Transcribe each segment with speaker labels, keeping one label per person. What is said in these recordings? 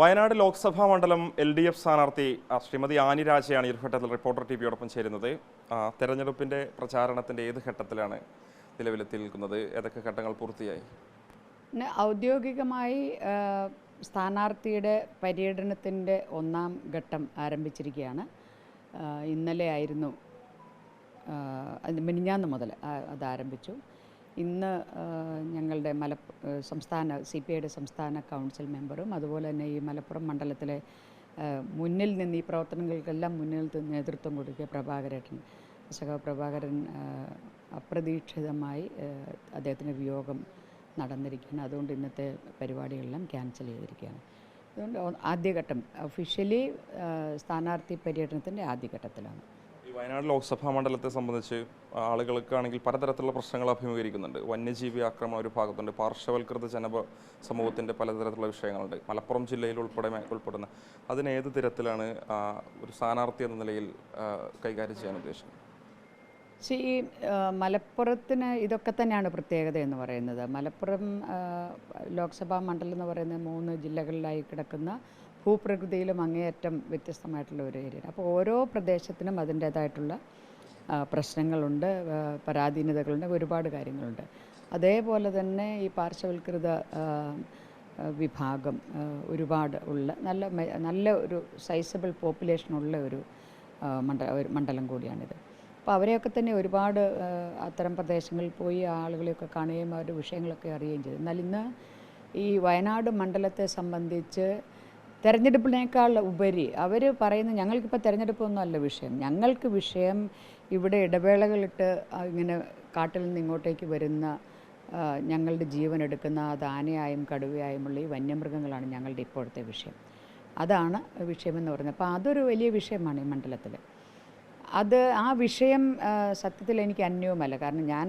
Speaker 1: വയനാട് ലോക്സഭാ മണ്ഡലം L D F സ്ഥാനാർത്ഥി Shrimati Annie രാജയാണ് ഈ ഘട്ടത്തിൽ റിപ്പോർട്ടർ ടി വിയോടൊപ്പം ചേരുന്നത്. തെരഞ്ഞെടുപ്പിന്റെ പ്രചാരണത്തിന്റെ ഏത് ഘട്ടത്തിലാണ് നിലവിലെത്തി നിൽക്കുന്നത് ഏതൊക്കെ ഘട്ടങ്ങൾ പൂർത്തിയായി?
Speaker 2: ഔദ്യോഗികമായി സ്ഥാനാർത്ഥിയുടെ പര്യടനത്തിന്റെ ഒന്നാം ഘട്ടം ആരംഭിച്ചിരിക്കുകയാണ്. ഇന്നലെ ആയിരുന്നു മിനിഞ്ഞാന്ന് മുതൽ അത് ആരംഭിച്ചു. ഇന്ന് ഞങ്ങളുടെ മല സംസ്ഥാന സി പി ഐയുടെ സംസ്ഥാന കൗൺസിൽ മെമ്പറും അതുപോലെ തന്നെ ഈ മലപ്പുറം മണ്ഡലത്തിലെ മുന്നിൽ നിന്ന് ഈ പ്രവർത്തനങ്ങൾക്കെല്ലാം മുന്നിൽ നിന്ന് നേതൃത്വം കൊടുക്കുക പ്രഭാകരേട്ടൻ സഖാവ് പ്രഭാകരൻ അപ്രതീക്ഷിതമായി അദ്ദേഹത്തിന്റെ വിയോഗം നടന്നിരിക്കുകയാണ്. അതുകൊണ്ട് ഇന്നത്തെ പരിപാടികളെല്ലാം ക്യാൻസൽ ചെയ്തിരിക്കുകയാണ്. അതുകൊണ്ട് ആദ്യഘട്ടം ഒഫീഷ്യലി സ്ഥാനാർത്ഥി പര്യടനത്തിന്റെ ആദ്യഘട്ടത്തിലാണ്.
Speaker 1: ഈ വയനാട് ലോക്സഭാ മണ്ഡലത്തെ സംബന്ധിച്ച് ആളുകൾക്കാണെങ്കിൽ പലതരത്തിലുള്ള പ്രശ്നങ്ങൾ അഭിമുഖീകരിക്കുന്നുണ്ട്. വന്യജീവി ആക്രമണം ഒരു ഭാഗത്തുണ്ട്. പാർശ്വവൽകൃത ജന സമൂഹത്തിന്റെ പലതരത്തിലുള്ള വിഷയങ്ങളുണ്ട്. മലപ്പുറം ജില്ലയിൽ ഉൾപ്പെടെ ഉൾപ്പെടുന്ന അതിനേത് തരത്തിലാണ് ഒരു സ്ഥാനാർത്ഥി എന്ന നിലയിൽ കൈകാര്യം ചെയ്യാൻ ഉദ്ദേശിക്കുന്നത്?
Speaker 2: പക്ഷേ ഈ മലപ്പുറത്തിന് ഇതൊക്കെ തന്നെയാണ് പ്രത്യേകത എന്ന് പറയുന്നത്. മലപ്പുറം ലോക്സഭാ മണ്ഡലം എന്ന് പറയുന്നത് മൂന്ന് ജില്ലകളിലായി കിടക്കുന്ന ഭൂപ്രകൃതിയിലും അങ്ങേയറ്റം വ്യത്യസ്തമായിട്ടുള്ള ഒരു ഏരിയ അപ്പോൾ ഓരോ പ്രദേശത്തിനും അതിന്റേതായിട്ടുള്ള പ്രശ്നങ്ങളുണ്ട് പരാധീനതകളുണ്ട് ഒരുപാട് കാര്യങ്ങളുണ്ട്. അതേപോലെ തന്നെ ഈ പാർശ്വവൽകൃത വിഭാഗം ഒരുപാട് ഉള്ള നല്ല നല്ല ഒരു സൈസബിൾ പോപ്പുലേഷനുള്ള ഒരു മണ്ഡ ഒരു മണ്ഡലം കൂടിയാണിത്. അപ്പോൾ അവരെയൊക്കെ തന്നെ ഒരുപാട് അത്തരം പ്രദേശങ്ങളിൽ പോയി ആളുകളെയൊക്കെ കാണുകയും അവരുടെ വിഷയങ്ങളൊക്കെ അറിയുകയും ചെയ്തു. എന്നാൽ ഇന്ന് ഈ വയനാട് മണ്ഡലത്തെ സംബന്ധിച്ച് തെരഞ്ഞെടുപ്പിനേക്കാൾ ഉപരി അവർ പറയുന്ന ഞങ്ങൾക്കിപ്പോൾ തെരഞ്ഞെടുപ്പൊന്നും അല്ല വിഷയം. ഞങ്ങൾക്ക് വിഷയം ഇവിടെ ഇടവേളകളിട്ട് ഇങ്ങനെ കാട്ടിൽ നിന്ന് ഇങ്ങോട്ടേക്ക് വരുന്ന ഞങ്ങളുടെ ജീവൻ എടുക്കുന്ന അത് ആനയായും കടുവയായുമുള്ള ഈ വന്യമൃഗങ്ങളാണ് ഞങ്ങളുടെ ഇപ്പോഴത്തെ വിഷയം. അതാണ് വിഷയമെന്ന് പറയുന്നത്. അപ്പോൾ അതൊരു വലിയ വിഷയമാണ് ഈ മണ്ഡലത്തിൽ അത് ആ വിഷയം സത്യത്തിൽ എനിക്ക് അന്യവുമല്ല കാരണം ഞാൻ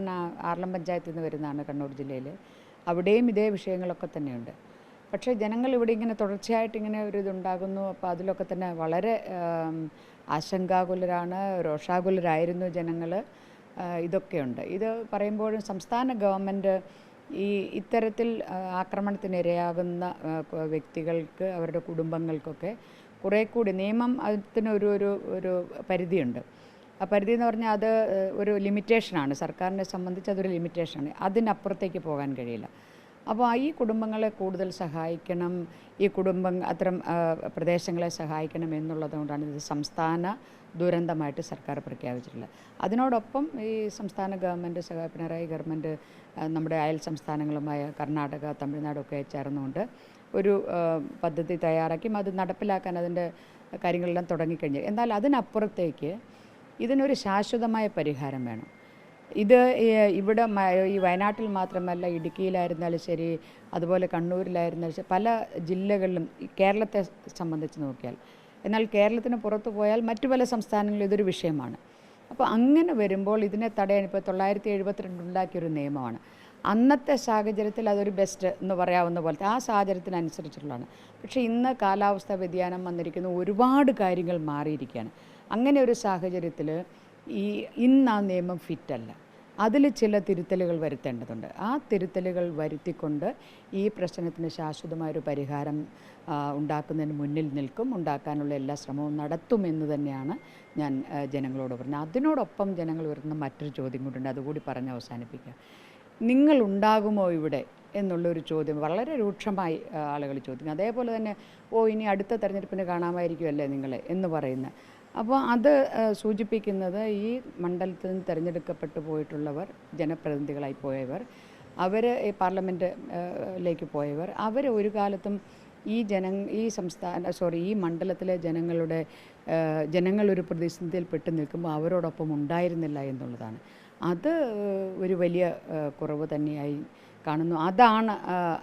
Speaker 2: ആർലം പഞ്ചായത്തിൽ നിന്ന് വരുന്നതാണ് കണ്ണൂർ ജില്ലയിൽ അവിടെയും ഇതേ വിഷയങ്ങളൊക്കെ തന്നെയുണ്ട്. പക്ഷേ ജനങ്ങൾ ഇവിടെ ഇങ്ങനെ തുടർച്ചയായിട്ട് ഇങ്ങനെ ഒരു ഇതുണ്ടാകുന്നു. അപ്പോൾ അതിലൊക്കെ തന്നെ വളരെ ആശങ്കാകുലരാണ് രോഷാകുലരായിരുന്നു ജനങ്ങൾ. ഇതൊക്കെയുണ്ട്. ഇത് പറയുമ്പോഴും സംസ്ഥാന ഗവൺമെന്റ് ഈ ഇത്തരത്തിൽ ആക്രമണത്തിനിരയാകുന്ന വ്യക്തികൾക്ക് അവരുടെ കുടുംബങ്ങൾക്കൊക്കെ കുറേ കൂടി നിയമം അതിനൊരു ഒരു ഒരു പരിധിയുണ്ട്. ആ പരിധി എന്ന് പറഞ്ഞാൽ അത് ഒരു ലിമിറ്റേഷനാണ്. സർക്കാരിനെ സംബന്ധിച്ച് അതൊരു ലിമിറ്റേഷനാണ്. അതിനപ്പുറത്തേക്ക് പോകാൻ കഴിയില്ല. അപ്പോൾ ഈ കുടുംബങ്ങളെ കൂടുതൽ സഹായിക്കണം ഈ കുടുംബം അത്തരം പ്രദേശങ്ങളെ സഹായിക്കണം എന്നുള്ളതുകൊണ്ടാണ് ഇത് സംസ്ഥാന ദുരന്തമായിട്ട് സർക്കാർ പ്രഖ്യാപിച്ചിട്ടുള്ളത്. അതിനോടൊപ്പം ഈ സംസ്ഥാന ഗവൺമെന്റ് സഹ പിണറായി ഗവൺമെന്റ് നമ്മുടെ അയൽ സംസ്ഥാനങ്ങളുമായ കർണാടക തമിഴ്നാടൊക്കെ ചേർന്നുകൊണ്ട് ഒരു പദ്ധതി തയ്യാറാക്കി അത് നടപ്പിലാക്കാൻ അതിന്റെ കാര്യങ്ങളെല്ലാം തുടങ്ങിക്കഴിഞ്ഞു. എന്നാൽ അതിനപ്പുറത്തേക്ക് ഇതിനൊരു ശാശ്വതമായ പരിഹാരം വേണം. ഇത് ഇവിടെ ഈ വയനാട്ടിൽ മാത്രമല്ല ഇടുക്കിയിലായിരുന്നാലും ശരി അതുപോലെ കണ്ണൂരിലായിരുന്നാലും ശരി പല ജില്ലകളിലും കേരളത്തെ സംബന്ധിച്ച് നോക്കിയാൽ. എന്നാൽ കേരളത്തിന് പുറത്തു പോയാൽ മറ്റു പല സംസ്ഥാനങ്ങളിലും ഇതൊരു വിഷയമാണ്. അപ്പോൾ അങ്ങനെ വരുമ്പോൾ ഇതിനെ തടയാൻ ഇപ്പോൾ തൊള്ളായിരത്തി എഴുപത്തിരണ്ട് ഉണ്ടാക്കിയൊരു നിയമമാണ്. അന്നത്തെ സാഹചര്യത്തിൽ അതൊരു ബെസ്റ്റ് എന്ന് പറയാവുന്ന പോലത്തെ ആ സാഹചര്യത്തിനനുസരിച്ചുള്ളതാണ്. പക്ഷേ ഇന്ന് കാലാവസ്ഥാ വ്യതിയാനം വന്നിരിക്കുന്ന ഒരുപാട് കാര്യങ്ങൾ മാറിയിരിക്കുകയാണ്. അങ്ങനെ ഒരു സാഹചര്യത്തിൽ ഈ ഇന്ന് ആ നിയമം ഫിറ്റല്ല. അതിൽ ചില തിരുത്തലുകൾ വരുത്തേണ്ടതുണ്ട്. ആ തിരുത്തലുകൾ വരുത്തിക്കൊണ്ട് ഈ പ്രശ്നത്തിന് ശാശ്വതമായൊരു പരിഹാരം ഉണ്ടാക്കുന്നതിന് മുന്നിൽ നിൽക്കും. ഉണ്ടാക്കാനുള്ള എല്ലാ ശ്രമവും നടത്തുമെന്ന് തന്നെയാണ് ഞാൻ ജനങ്ങളോട് പറഞ്ഞത്. അതിനോടൊപ്പം ജനങ്ങൾ വരുന്ന മറ്റൊരു ചോദ്യം കൂടിയുണ്ട്. അതുകൂടി പറഞ്ഞ് അവസാനിപ്പിക്കാം. നിങ്ങൾ ഉണ്ടാകുമോ ഇവിടെ? എന്നുള്ളൊരു ചോദ്യം വളരെ രൂക്ഷമായി ആളുകൾ ചോദിക്കും അതേപോലെ തന്നെ ഓ ഇനി അടുത്ത തെരഞ്ഞെടുപ്പിന് കാണാമായിരിക്കുമല്ലേ നിങ്ങളെ? എന്ന് പറയുന്ന അപ്പോൾ അത് സൂചിപ്പിക്കുന്നത് ഈ മണ്ഡലത്തിൽ നിന്ന് തിരഞ്ഞെടുക്കപ്പെട്ടു പോയിട്ടുള്ളവർ ജനപ്രതിനിധികളായി പോയവർ അവർ ഈ പാർലമെന്റിലേക്ക് പോയവർ അവർ ഒരു കാലത്തും ഈ ജന ഈ സംസ്ഥാന സോറി ഈ മണ്ഡലത്തിലെ ജനങ്ങളുടെ ജനങ്ങളൊരു പ്രതിസന്ധിയിൽ പെട്ട് നിൽക്കുമ്പോൾ അവരോടൊപ്പം ഉണ്ടായിരുന്നില്ല എന്നുള്ളതാണ്. അത് ഒരു വലിയ കുറവ് തന്നെയായി കാണുന്നു. അതാണ്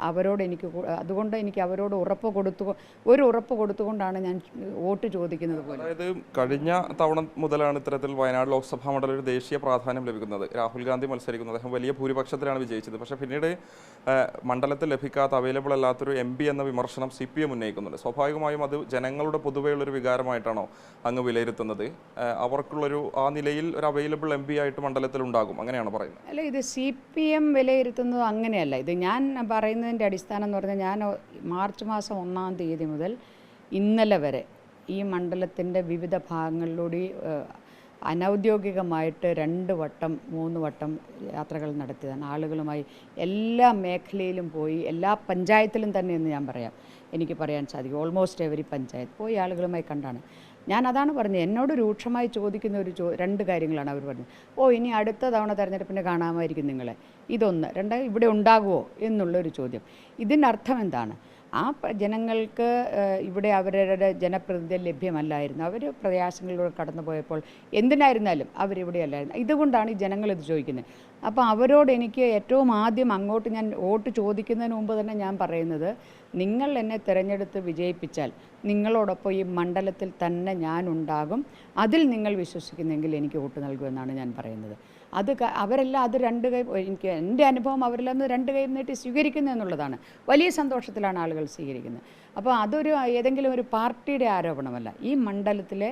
Speaker 2: അവരോട് എനിക്ക് അതുകൊണ്ട് എനിക്ക് അവരോട് ഉറപ്പ് കൊടുത്തു ഒരു ഉറപ്പ് കൊടുത്തുകൊണ്ടാണ് ഞാൻ വോട്ട് ചോദിക്കുന്നത് പോലെ.
Speaker 1: അതായത് കഴിഞ്ഞ തവണ മുതലാണ് ഇത്തരത്തിൽ വയനാട് ലോക്സഭാ മണ്ഡലം ഒരു ദേശീയ പ്രാധാന്യം ലഭിക്കുന്നത്. രാഹുൽ ഗാന്ധി മത്സരിക്കുന്നത് അദ്ദേഹം വലിയ ഭൂരിപക്ഷത്തിലാണ് വിജയിച്ചത്. പക്ഷേ പിന്നീട് മണ്ഡലത്തിൽ ലഭിക്കാത്ത അവൈലബിൾ അല്ലാത്തൊരു എം പി എന്ന വിമർശനം സി പി എം ഉന്നയിക്കുന്നുണ്ട്. സ്വാഭാവികമായും അത് ജനങ്ങളുടെ പൊതുവെയുള്ളൊരു വികാരമായിട്ടാണോ അങ്ങ് വിലയിരുത്തുന്നത്? അവർക്കുള്ളൊരു ആ നിലയിൽ ഒരു അവൈലബിൾ എം പി ആയിട്ട് മണ്ഡലത്തിൽ ഉണ്ടാകും അങ്ങനെയാണ് പറയുന്നത്?
Speaker 2: അല്ല ഇത് സി പി എം വിലയിരുത്തുന്നത് അങ്ങനെയല്ല അങ്ങനെയല്ല. ഇത് ഞാൻ പറയുന്നതിന്റെ അടിസ്ഥാനം എന്ന് പറഞ്ഞാൽ ഞാൻ മാർച്ച് മാസം ഒന്നാം തീയതി മുതൽ ഇന്നലെ വരെ ഈ മണ്ഡലത്തിന്റെ വിവിധ ഭാഗങ്ങളിലൂടെ അനൗദ്യോഗികമായിട്ട് രണ്ട് വട്ടം മൂന്ന് വട്ടം യാത്രകൾ നടത്തിയതാണ്. ആളുകളുമായി എല്ലാ മേഖലയിലും പോയി എല്ലാ പഞ്ചായത്തിലും തന്നെ എന്ന് ഞാൻ പറയാം. എനിക്ക് പറയാൻ സാധിക്കും. ഓൾമോസ്റ്റ് എവരി പഞ്ചായത്ത് പോയി ആളുകളുമായി കണ്ടാണ്. ഞാൻ അതാണ് പറഞ്ഞത് എന്നോട് രൂക്ഷമായി ചോദിക്കുന്ന ഒരു ചോ രണ്ട് കാര്യങ്ങളാണ് അവർ പറഞ്ഞത്. ഓ ഇനി അടുത്ത തവണ തെരഞ്ഞെടുപ്പിന് കാണാമായിരിക്കും നിങ്ങളെ. ഇതൊന്ന്. രണ്ട് ഇവിടെ ഉണ്ടാകുമോ എന്നുള്ളൊരു ചോദ്യം. ഇതിനർത്ഥം എന്താണ്? ആ ജനങ്ങൾക്ക് ഇവിടെ അവരുടെ ജനപ്രതിനിധി ലഭ്യമല്ലായിരുന്നു. അവർ പ്രയാസങ്ങളിലൂടെ കടന്നു പോയപ്പോൾ എന്തിനായിരുന്നാലും അവരിവിടെ അല്ലായിരുന്നു ഇതുകൊണ്ടാണ് ഈ ജനങ്ങൾ ഇത് ചോദിക്കുന്നത്. അപ്പോൾ അവരോട് എനിക്ക് ഏറ്റവും ആദ്യം അങ്ങോട്ട് ഞാൻ വോട്ട് ചോദിക്കുന്നതിന് മുമ്പ് തന്നെ ഞാൻ പറയുന്നത് നിങ്ങൾ എന്നെ തിരഞ്ഞെടുത്ത് വിജയിപ്പിച്ചാൽ നിങ്ങളോടൊപ്പം ഈ മണ്ഡലത്തിൽ തന്നെ ഞാൻ ഉണ്ടാകും. അതിൽ നിങ്ങൾ വിശ്വസിക്കുന്നെങ്കിൽ എനിക്ക് വോട്ട് നൽകുമെന്നാണ് ഞാൻ പറയുന്നത്. അത് അവരെല്ലാം അത് രണ്ട് കൈ എനിക്ക് എന്റെ അനുഭവം അവരെല്ലാം രണ്ട് കൈ നീട്ടി സ്വീകരിക്കുന്നു എന്നുള്ളതാണ്. വലിയ സന്തോഷത്തിലാണ് ആളുകൾ സ്വീകരിക്കുന്നത്. അപ്പോൾ അതൊരു ഏതെങ്കിലും ഒരു പാർട്ടിയുടെ ആരോപണമല്ല. ഈ മണ്ഡലത്തിലെ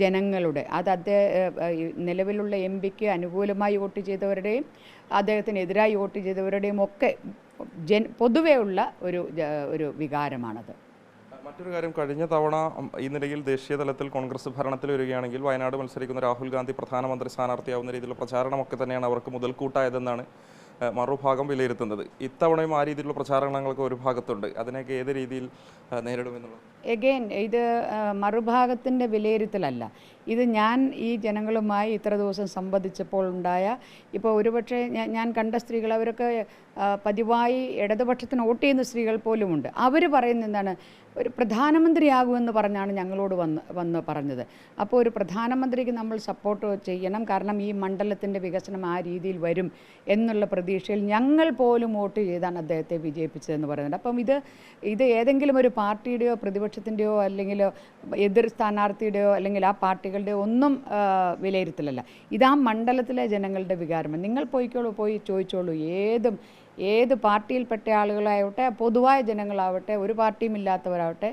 Speaker 2: ജനങ്ങളുടെ അത് അദ്ദേഹം നിലവിലുള്ള എം പിക്ക് അനുകൂലമായി വോട്ട് ചെയ്തവരുടെയും അദ്ദേഹത്തിനെതിരായി വോട്ട് ചെയ്തവരുടെയും ഒക്കെ ജൻ പൊതുവേ ഉള്ള ഒരു ഒരു വികാരമാണത്.
Speaker 1: മറ്റൊരു കാര്യം കഴിഞ്ഞ തവണ ഈ നിലയിൽ ദേശീയ തലത്തിൽ കോൺഗ്രസ് ഭരണത്തിൽ വരികയാണെങ്കിൽ വയനാട് മത്സരിക്കുന്ന രാഹുൽ ഗാന്ധി പ്രധാനമന്ത്രി സ്ഥാനാർത്ഥിയാവുന്ന രീതിയിലുള്ള പ്രചാരണമൊക്കെ തന്നെയാണ് അവർക്ക് മുതൽക്കൂട്ടായതെന്നാണ് മറുഭാഗം വിലയിരുത്തുന്നത്. ഇത്തവണയും ആ രീതിയിലുള്ള പ്രചാരണങ്ങളൊക്കെ ഒരു ഭാഗത്തുണ്ട്. അതിനൊക്കെ ഏത് രീതിയിൽ നേരിടുമെന്നുള്ളത്?
Speaker 2: എഗെയിൻ ഇത് മറുഭാഗത്തിന്റെ വിലയിരുത്തലല്ല. ഇത് ഞാൻ ഈ ജനങ്ങളുമായി ഇത്ര ദിവസം സംവദിച്ചപ്പോൾ ഉണ്ടായ ഇപ്പോൾ ഒരുപക്ഷെ ഞാൻ കണ്ട സ്ത്രീകൾ അവരൊക്കെ പതിവായി ഇടതുപക്ഷത്തിന് വോട്ട് ചെയ്യുന്ന സ്ത്രീകൾ പോലുമുണ്ട്. അവർ പറയുന്ന എന്താണ്? ഒരു പ്രധാനമന്ത്രിയാകുമെന്ന് പറഞ്ഞാണ് ഞങ്ങളോട് വന്ന് വന്ന് പറഞ്ഞത്. അപ്പോൾ ഒരു പ്രധാനമന്ത്രിക്ക് നമ്മൾ സപ്പോർട്ട് ചെയ്യണം. കാരണം ഈ മണ്ഡലത്തിന്റെ വികസനം ആ രീതിയിൽ വരും എന്നുള്ള പ്രതീക്ഷയിൽ ഞങ്ങൾ പോലും വോട്ട് ചെയ്താണ് അദ്ദേഹത്തെ വിജയിപ്പിച്ചതെന്ന് പറയുന്നത്. അപ്പം ഇത് ഇത് ഏതെങ്കിലും ഒരു പാർട്ടിയുടെയോ പ്രതിപക്ഷത്തിന്റെയോ അല്ലെങ്കിൽ എതിർ സ്ഥാനാർത്ഥിയുടെയോ അല്ലെങ്കിൽ ആ പാർട്ടികളുടെയോ ഒന്നും വിലയിരുത്തലല്ല. ഇത് മണ്ഡലത്തിലെ ജനങ്ങളുടെ വികാരമാണ്. നിങ്ങൾ പോയിക്കോളൂ പോയി ചോദിച്ചോളൂ. ഏതും ഏത് പാർട്ടിയിൽപ്പെട്ട ആളുകളാവട്ടെ പൊതുവായ ജനങ്ങളാവട്ടെ ഒരു പാർട്ടിയും ഇല്ലാത്തവരാവട്ടെ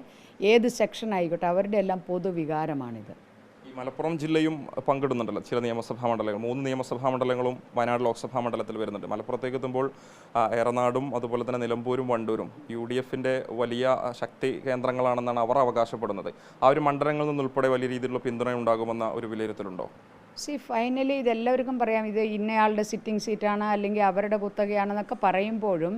Speaker 2: ഏത് സെക്ഷൻ ആയിക്കോട്ടെ അവരുടെ എല്ലാം പൊതുവികാരമാണിത്.
Speaker 1: മലപ്പുറം ജില്ലയും പങ്കിടുന്നുണ്ടല്ലോ ചില നിയമസഭാ മണ്ഡലങ്ങൾ മൂന്ന് നിയമസഭാ മണ്ഡലങ്ങളും വയനാട് ലോക്സഭാ മണ്ഡലത്തിൽ വരുന്നുണ്ട്. മലപ്പുറത്തേക്ക് എത്തുമ്പോൾ എറനാടും അതുപോലെ തന്നെ നിലമ്പൂരും വണ്ടൂരും യു ഡി എഫിന്റെ വലിയ ശക്തി കേന്ദ്രങ്ങളാണെന്നാണ് അവർ അവകാശപ്പെടുന്നത്. ആ ഒരു മണ്ഡലങ്ങളിൽ നിന്നുൾപ്പെടെ വലിയ രീതിയിലുള്ള പിന്തുണ ഉണ്ടാകുമെന്ന ഒരു വിലയിരുത്തലുണ്ടോ?
Speaker 2: സി ഫൈനലി ഇതെല്ലാവർക്കും പറയാം ഇത് ഇന്നയാളുടെ സിറ്റിംഗ് സീറ്റാണ് അല്ലെങ്കിൽ അവരുടെ കുത്തകയാണെന്നൊക്കെ പറയുമ്പോഴും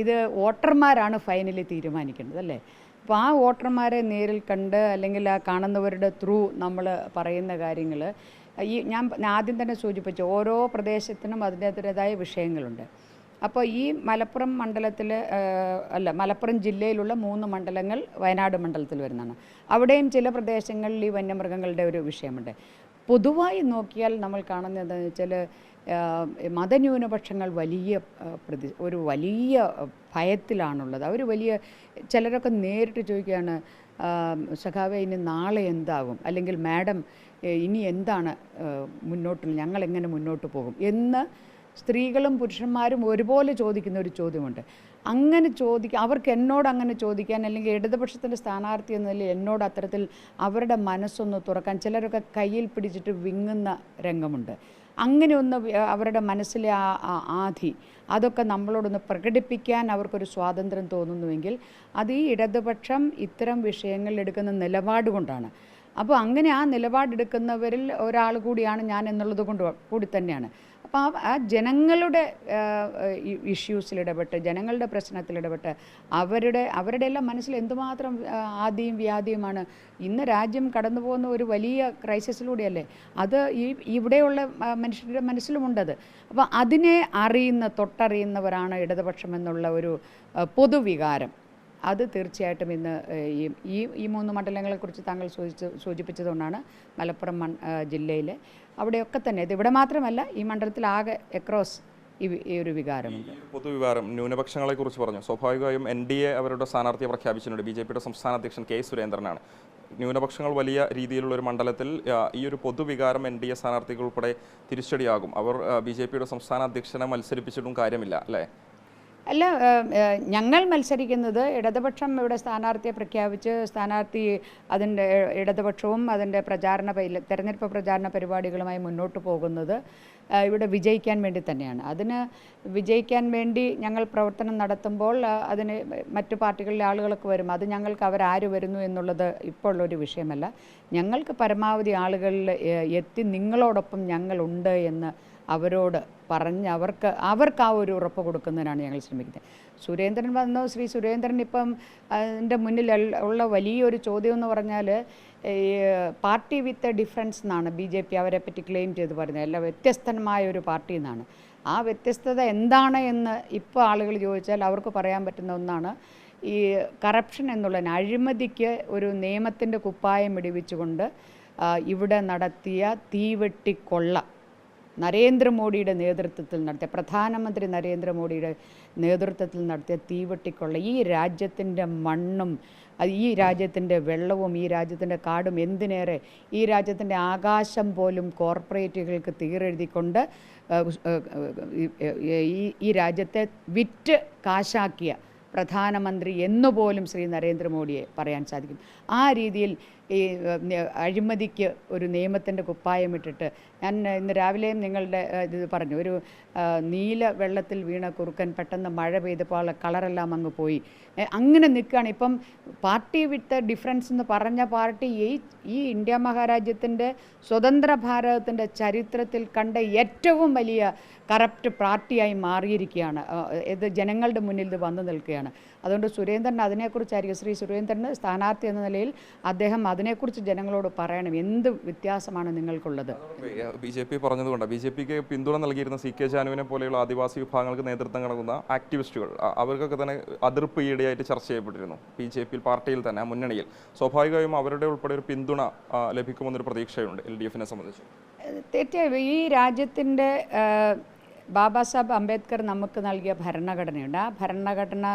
Speaker 2: ഇത് വോട്ടർമാരാണ് ഫൈനലി തീരുമാനിക്കേണ്ടത് അല്ലേ? അപ്പോൾ ആ വോട്ടർമാരെ നേരിൽ കണ്ട് അല്ലെങ്കിൽ ആ കാണുന്നവരുടെ ത്രൂ നമ്മൾ പറയുന്ന കാര്യങ്ങൾ ഈ ഞാൻ ആദ്യം തന്നെ സൂചിപ്പിച്ചു ഓരോ പ്രദേശത്തിനും അതിന്റെതായ വിഷയങ്ങളുണ്ട്. അപ്പോൾ ഈ മലപ്പുറം മണ്ഡലത്തിൽ അല്ല മലപ്പുറം ജില്ലയിലുള്ള മൂന്ന് മണ്ഡലങ്ങൾ വയനാട് മണ്ഡലത്തിൽ വരുന്നതാണ്. അവിടെയും ചില പ്രദേശങ്ങളിൽ ഈ വന്യമൃഗങ്ങളുടെ ഒരു വിഷയമുണ്ട്. പൊതുവായി നോക്കിയാൽ നമ്മൾ കാണുന്നത് വെച്ചാൽ മതന്യൂനപക്ഷങ്ങൾ വലിയ പ്രതി ഒരു വലിയ ഭയത്തിലാണുള്ളത്. അവർ വലിയ ചിലരൊക്കെ നേരിട്ട് ചോദിക്കുകയാണ് സഖാവെ ഇനി നാളെ എന്താകും അല്ലെങ്കിൽ മാഡം ഇനി എന്താണ് മുന്നോട്ട് ഞങ്ങൾ എങ്ങനെ മുന്നോട്ട് പോകും? എന്ന് സ്ത്രീകളും പുരുഷന്മാരും ഒരുപോലെ ചോദിക്കുന്ന ഒരു ചോദ്യമുണ്ട്. അങ്ങനെ ചോദിക്കുക അവർക്ക് എന്നോട് അങ്ങനെ ചോദിക്കാൻ അല്ലെങ്കിൽ ഇടതുപക്ഷത്തിന്റെ സ്ഥാനാർത്ഥി എന്ന നിലയിൽ എന്നോട് അത്തരത്തിൽ അവരുടെ മനസ്സൊന്ന് തുറക്കാൻ ചിലരൊക്കെ കയ്യിൽ പിടിച്ചിട്ട് വിങ്ങുന്ന രംഗമുണ്ട്. അങ്ങനെ ഒന്ന് അവരുടെ മനസ്സിലെ ആ ആധി അതൊക്കെ നമ്മളോടൊന്ന് പ്രകടിപ്പിക്കാൻ അവർക്കൊരു സ്വാതന്ത്ര്യം തോന്നുന്നുവെങ്കിൽ അത് ഈ ഇടതുപക്ഷം ഇത്തരം വിഷയങ്ങളിൽ എടുക്കുന്ന നിലപാട് കൊണ്ടാണ്. അപ്പോൾ അങ്ങനെ ആ നിലപാടെടുക്കുന്നവരിൽ ഒരാൾ കൂടിയാണ് ഞാൻ എന്നുള്ളത് കൊണ്ട് കൂടി തന്നെയാണ്. അപ്പോൾ ആ ജനങ്ങളുടെ ഇഷ്യൂസിൽ ഇടപെട്ട് ജനങ്ങളുടെ പ്രശ്നത്തിൽ ഇടപെട്ട് അവരുടെ അവരുടെ എല്ലാം മനസ്സിൽ എന്തുമാത്രം ആദ്യം വ്യാധിയുമാണ് ഇന്ന് രാജ്യം കടന്നു പോകുന്ന ഒരു വലിയ ക്രൈസിസിലൂടെയല്ലേ അത് ഈ ഇവിടെയുള്ള മനുഷ്യരുടെ മനസ്സിലുമുണ്ടത്. അപ്പോൾ അതിനെ അറിയുന്ന തൊട്ടറിയുന്നവരാണ് ഇടതുപക്ഷം എന്നുള്ള ഒരു പൊതുവികാരം. അത് തീർച്ചയായിട്ടും ഇന്ന് ഈ ഈ ഈ മൂന്ന് മണ്ഡലങ്ങളെക്കുറിച്ച് താങ്കൾ സൂചിച്ച് സൂചിപ്പിച്ചതുകൊണ്ടാണ് മലപ്പുറം മൺ ജില്ലയിലെ. അവിടെയൊക്കെ തന്നെ ഇത് ഇവിടെ മാത്രമല്ല ഈ മണ്ഡലത്തിൽ ആകെ എക്രോസ് ഈ ഒരു വികാരമുണ്ട്.
Speaker 1: പൊതുവികാരം ന്യൂനപക്ഷങ്ങളെ കുറിച്ച് പറഞ്ഞു. സ്വാഭാവികമായും എൻ ഡി എ അവരുടെ സ്ഥാനാർത്ഥിയെ പ്രഖ്യാപിച്ചിട്ടുണ്ട്. ബി ജെ പിയുടെ സംസ്ഥാന അധ്യക്ഷൻ കെ സുരേന്ദ്രനാണ്. ന്യൂനപക്ഷങ്ങൾ വലിയ രീതിയിലുള്ള ഒരു മണ്ഡലത്തിൽ ഈ ഒരു പൊതുവികാരം എൻ ഡി എ സ്ഥാനാർത്ഥികൾ ഉൾപ്പെടെ തിരിച്ചടിയാകും. അവർ ബി ജെ പിയുടെ സംസ്ഥാന അധ്യക്ഷനെ മത്സരിപ്പിച്ചിട്ടും കാര്യമില്ല അല്ലേ?
Speaker 2: അല്ല ഞങ്ങൾ മത്സരിക്കുന്നത് ഇടതുപക്ഷം ഇവിടെ സ്ഥാനാർത്ഥിയെ പ്രഖ്യാപിച്ച് സ്ഥാനാർത്ഥി അതിന്റെ ഇടതുപക്ഷവും അതിന്റെ പ്രചാരണ പരി- തെരഞ്ഞെടുപ്പ് പ്രചാരണ പരിപാടികളുമായി മുന്നോട്ട് പോകുന്നത് ഇവിടെ വിജയിക്കാൻ വേണ്ടി തന്നെയാണ്. അതിന് വിജയിക്കാൻ വേണ്ടി ഞങ്ങൾ പ്രവർത്തനം നടത്തുമ്പോൾ അതിന് മറ്റു പാർട്ടികളിലെ ആളുകളൊക്കെ വരും. അത് ഞങ്ങൾക്ക് അവരാര് വരുന്നു എന്നുള്ളത് ഇപ്പോൾ ഒരു വിഷയമല്ല. ഞങ്ങൾക്ക് പരമാവധി ആളുകളിൽ എത്തി നിങ്ങളോടൊപ്പം ഞങ്ങളുണ്ട് എന്ന് അവരോട് പറഞ്ഞ് അവർക്ക് അവർക്ക് ആ ഒരു ഉറപ്പ് കൊടുക്കുന്നതിനാണ് ഞങ്ങൾ ശ്രമിക്കുന്നത്. സുരേന്ദ്രൻ വന്നു ശ്രീ സുരേന്ദ്രൻ ഇപ്പം അതിന്റെ മുന്നിൽ ഉള്ള- വലിയൊരു ചോദ്യം എന്ന് പറഞ്ഞാൽ പാർട്ടി വിത്ത് ഡിഫറൻസ് എന്നാണ് ബി ജെ പി അവരെ പറ്റി ക്ലെയിം ചെയ്ത് പറയുന്നത്. അല്ല വ്യത്യസ്തമായ ഒരു പാർട്ടി എന്നാണ്. ആ വ്യത്യസ്തത എന്താണ് എന്ന് ഇപ്പോൾ ആളുകൾ ചോദിച്ചാൽ അവർക്ക് പറയാൻ പറ്റുന്ന ഒന്നാണ് ഈ കറപ്ഷൻ എന്നുള്ള അഴിമതിക്ക് ഒരു നിയമത്തിന്റെ കുപ്പായം ഇടിവിച്ചുകൊണ്ട് ഇവിടെ നടത്തിയ തീവെട്ടിക്കൊള്ള നരേന്ദ്രമോദിയുടെ നേതൃത്വത്തിൽ നടത്തിയ പ്രധാനമന്ത്രി നരേന്ദ്രമോദിയുടെ നേതൃത്വത്തിൽ നടത്തിയ തീവെട്ടിക്കൊള്ള ഈ രാജ്യത്തിന്റെ മണ്ണും ഈ രാജ്യത്തിന്റെ വെള്ളവും ഈ രാജ്യത്തിന്റെ കാടും എന്തിനേറെ ഈ രാജ്യത്തിന്റെ ആകാശം പോലും കോർപ്പറേറ്റുകൾക്ക് തീരെഴുതിക്കൊണ്ട് ഈ ഈ രാജ്യത്തെ വിറ്റ് കാശാക്കിയ പ്രധാനമന്ത്രി എന്നുപോലും ശ്രീ നരേന്ദ്രമോദിയെ പറയാൻ സാധിക്കും. ആ രീതിയിൽ ഈ അഴിമതിക്ക് ഒരു നിയമത്തിന്റെ കുപ്പായമിട്ടിട്ട് ഞാൻ ഇന്ന് രാവിലെയും നിങ്ങളുടെ ഇത് പറഞ്ഞു. ഒരു നീല വെള്ളത്തിൽ വീണ കുറുക്കൻ പെട്ടെന്ന് മഴ പെയ്തപ്പോൾ കളറെല്ലാം അങ്ങ് പോയി. അങ്ങനെ നിൽക്കുകയാണ്. ഇപ്പം പാർട്ടി വിത്ത് ഡിഫറൻസ് എന്ന് പറഞ്ഞ പാർട്ടി ഈ ഈ ഇന്ത്യ മഹാരാജ്യത്തിന്റെ സ്വതന്ത്ര ഭാരതത്തിന്റെ ചരിത്രത്തിൽ കണ്ട ഏറ്റവും വലിയ കറപ്റ്റ് പാർട്ടിയായി മാറിയിരിക്കുകയാണ്. ഇത് ജനങ്ങളുടെ മുന്നിൽ ഇത് വന്നു നിൽക്കുകയാണ്. അതുകൊണ്ട് സുരേന്ദ്രൻ അതിനെക്കുറിച്ചായിരിക്കും ശ്രീ സുരേന്ദ്രന് സ്ഥാനാർത്ഥി എന്ന നിലയിൽ അദ്ദേഹം അതിനെക്കുറിച്ച് ജനങ്ങളോട് പറയണം. എന്ത് വ്യത്യാസമാണ് നിങ്ങൾക്കുള്ളത്?
Speaker 1: ബി ജെ പി പറഞ്ഞതുകൊണ്ട് ബി ജെ പിക്ക് പിന്തുണ നൽകിയിരുന്ന സി കെ ജാനുവിനെ പോലെയുള്ള ആദിവാസി വിഭാഗങ്ങൾക്ക് നേതൃത്വം നൽകുന്ന ആക്ടിവിസ്റ്റുകൾ അവർക്കൊക്കെ തന്നെ അതിർപ്പ് ഈയിടെയായിട്ട് ചർച്ച ചെയ്യപ്പെട്ടിരുന്നു. ബി ജെ പി പാർട്ടിയിൽ തന്നെ മുന്നണിയിൽ. സ്വാഭാവികമായും അവരുടെ ഉൾപ്പെടെ ഒരു പിന്തുണ ലഭിക്കുമെന്നൊരു പ്രതീക്ഷയുണ്ട് എൽ ഡി എഫിനെ സംബന്ധിച്ച്.
Speaker 2: തീർച്ചയായും. ഈ രാജ്യത്തിന്റെ ബാബാ സാഹബ് അംബേദ്കർ നമുക്ക് നൽകിയ ഭരണഘടനയുണ്ട്. ആ ഭരണഘടന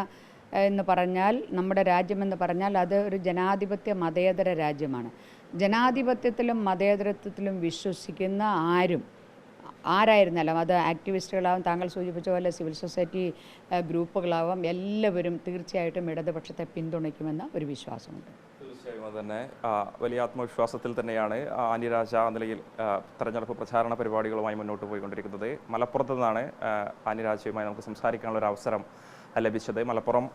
Speaker 2: എന്ന് പറഞ്ഞാൽ നമ്മുടെ രാജ്യമെന്ന് പറഞ്ഞാൽ അത് ഒരു ജനാധിപത്യ മതേതര രാജ്യമാണ്. ജനാധിപത്യത്തിലും മതേതരത്വത്തിലും വിശ്വസിക്കുന്ന ആരും ആരായിരുന്നാലും അത് ആക്ടിവിസ്റ്റുകളാവും താങ്കൾ സൂചിപ്പിച്ച പോലെ സിവിൽ സൊസൈറ്റി ഗ്രൂപ്പുകളാവും എല്ലാവരും തീർച്ചയായിട്ടും ഇടതുപക്ഷത്തെ പിന്തുണയ്ക്കുമെന്ന ഒരു വിശ്വാസമുണ്ട്.
Speaker 1: തീർച്ചയായും അത് തന്നെ. വലിയ ആത്മവിശ്വാസത്തിൽ തന്നെയാണ് ആ, എന്ന നിലയിൽ തെരഞ്ഞെടുപ്പ് പ്രചാരണ പരിപാടികളുമായി മുന്നോട്ട് പോയിക്കൊണ്ടിരിക്കുന്നത്. മലപ്പുറത്ത് നിന്നാണ് ആ, നമുക്ക് സംസാരിക്കാനുള്ള ഒരു അവസരം ലഭിച്ചത്. മലപ്പുറം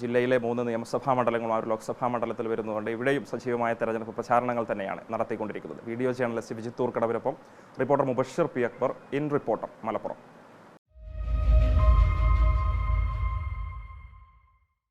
Speaker 1: ജില്ലയിലെ മൂന്ന് നിയമസഭാ മണ്ഡലങ്ങളും ആ ഒരു ലോക്സഭാ മണ്ഡലത്തിൽ വരുന്നതുകൊണ്ട് ഇവിടെയും സജീവമായ തെരഞ്ഞെടുപ്പ് പ്രചാരണങ്ങൾ തന്നെയാണ് നടത്തിക്കൊണ്ടിരിക്കുന്നത്. Video journalist വിജിത്തൂർ കടവിനൊപ്പം reporter Mubashir P Akbar in reporter Malappuram.